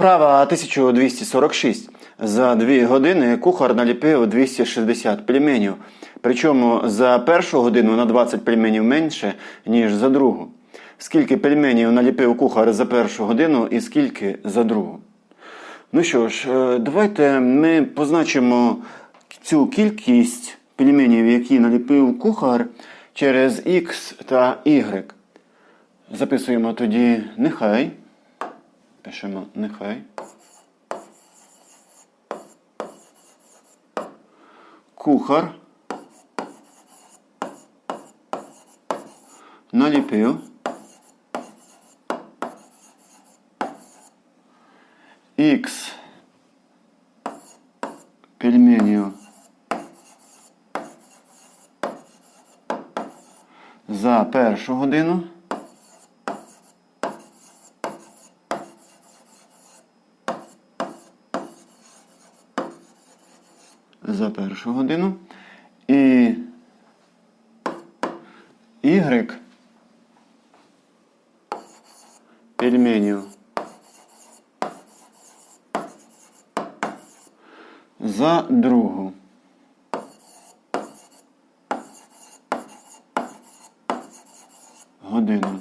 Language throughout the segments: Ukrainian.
Вправа 1246. За 2 години кухар наліпив 260 пельменів. Причому за першу годину на 20 пельменів менше, ніж за другу. Скільки пельменів наліпив кухар за першу годину і скільки за другу? Ну що ж, е, давайте ми позначимо цю кількість пельменів, які наліпив кухар через X та Y. Записуємо тоді нехай. Пишемо нехай. Кухар наліпив Х пельменів за першу годину. За першу годину. І Y пельменів за другу. Годину.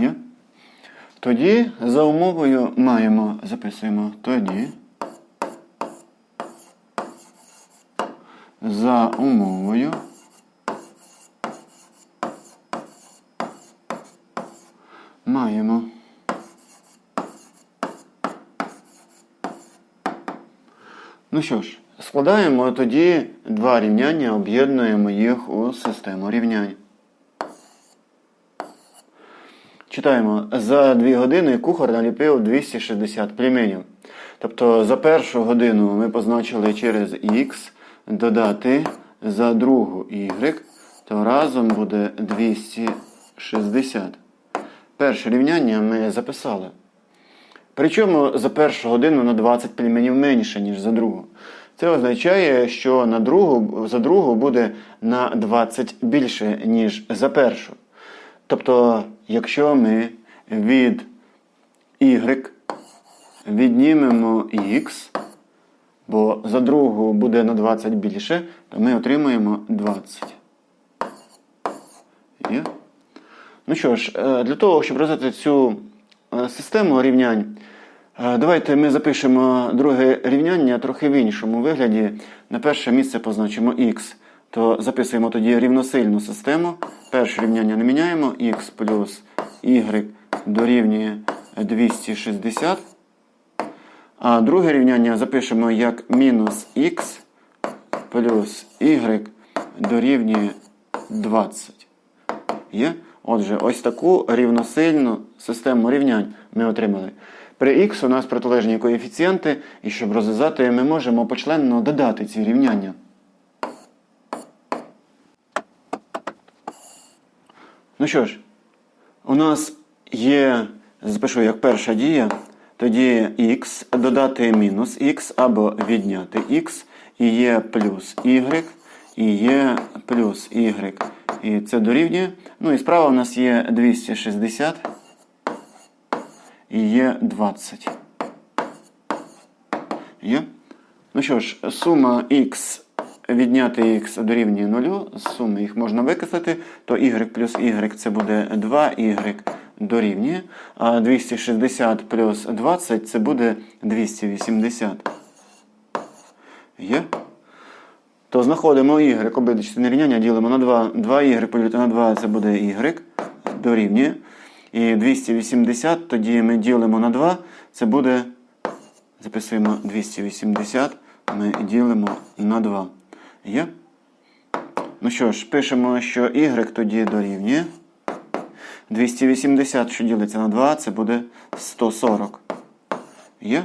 Є? Тоді за умовою маємо, записуємо тоді. За умовою. Маємо. Ну що ж, складаємо тоді два рівняння, об'єднуємо їх у систему рівнянь. Читаємо, за 2 години кухар наліпив 260 пельменів. Тобто за першу годину ми позначили через Х додати за другу Y, то разом буде 260. Перше рівняння ми записали. Причому за першу годину на 20 пельменів менше, ніж за другу. Це означає, що на другу, за другу буде на 20 більше, ніж за першу. Тобто, якщо ми від y віднімемо x, бо за другу буде на 20 більше, то ми отримаємо 20. Є? Ну що ж, е, для того, щоб розвити цю е, систему рівнянь, е, давайте ми запишемо друге рівняння трохи в іншому вигляді. На перше місце позначимо x. То записуємо тоді рівносильну систему. Перше рівняння не міняємо. x плюс y дорівнює 260. А друге рівняння запишемо як мінус х плюс y дорівнює 20. Є? Отже, ось таку рівносильну систему рівнянь ми отримали. При х у нас протилежні коефіцієнти, і щоб розв'язати, ми можемо почленно додати ці рівняння. Ну що ж, у нас є, запишу як перша дія, тоді х додати мінус х або відняти х, і є плюс y, і є плюс y. І це дорівнює. Ну і справа у нас є 260 і є 20. Є? Ну що ж, сума х відняти x дорівнює 0, з суми їх можна використати, то y плюс y це буде 2y дорівнює, а 260 плюс 20 це буде 280. Є? То знаходимо y, обидві частини рівняння, ділимо на 2. 2y поділити на 2 це буде y дорівнює. І 280 тоді ми ділимо на 2, це буде, записуємо 280, ми ділимо на 2. Є? Ну що ж, пишемо, що y тоді дорівнює. 280, що ділиться на 2, це буде 140. Є?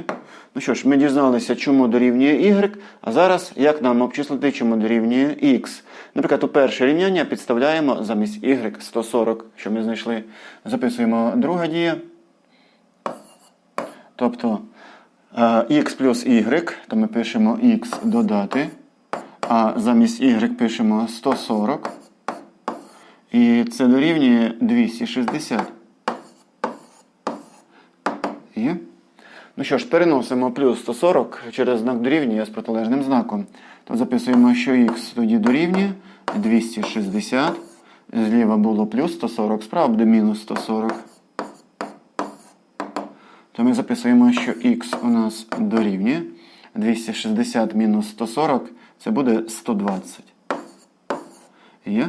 Ну що ж, ми дізналися, чому дорівнює y, а зараз як нам обчислити, чому дорівнює x. Наприклад, у перше рівняння підставляємо замість y 140, що ми знайшли. Записуємо друга дія. Тобто x плюс y, то ми пишемо x додати, а замість y пишемо 140. І це дорівнює 260. Є. Ну що ж, переносимо плюс 140 через знак дорівнює з протилежним знаком. То записуємо, що х тоді дорівнює 260. Зліва було плюс 140, справа буде мінус 140. То ми записуємо, що х у нас дорівнює 260 мінус 140, це буде 120. Є?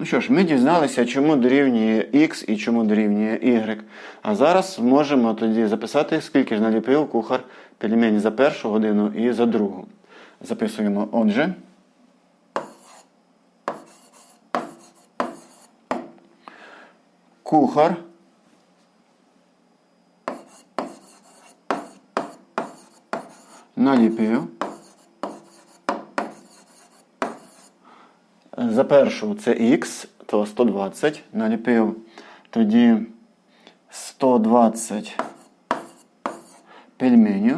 Ну що ж, ми дізналися, чому дорівнює x і чому дорівнює y. А зараз можемо тоді записати, скільки ж наліпив кухар пельмені за першу годину і за другу. Записуємо отже. Кухар. Наліпив. За першу це х, то 120 наліпив. Тоді 120 пельменів.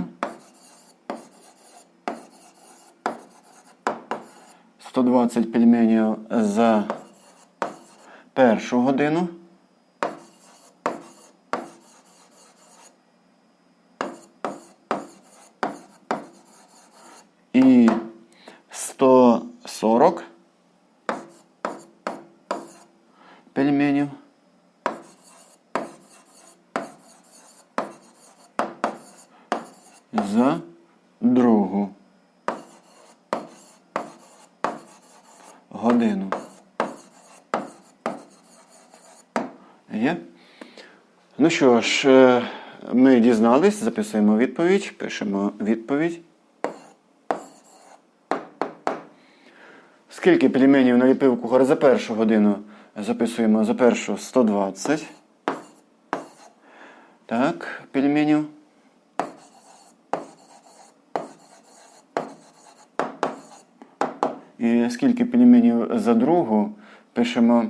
120 пельменів за першу годину. І 140 пельменів. За другу годину. Є? Ну що ж, е, ми дізнались, записуємо відповідь, пишемо відповідь. Скільки пельменів наліпив кухар за першу годину? Записуємо за першу 120. Так, пельменів. І скільки пельменів за другу? Пишемо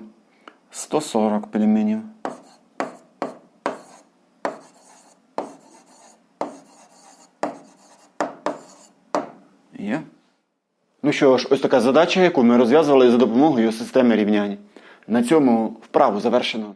140 пельменів. Є. Ну що ж, ось така задача, яку ми розв'язували за допомогою системи рівнянь. На цьому вправу завершено.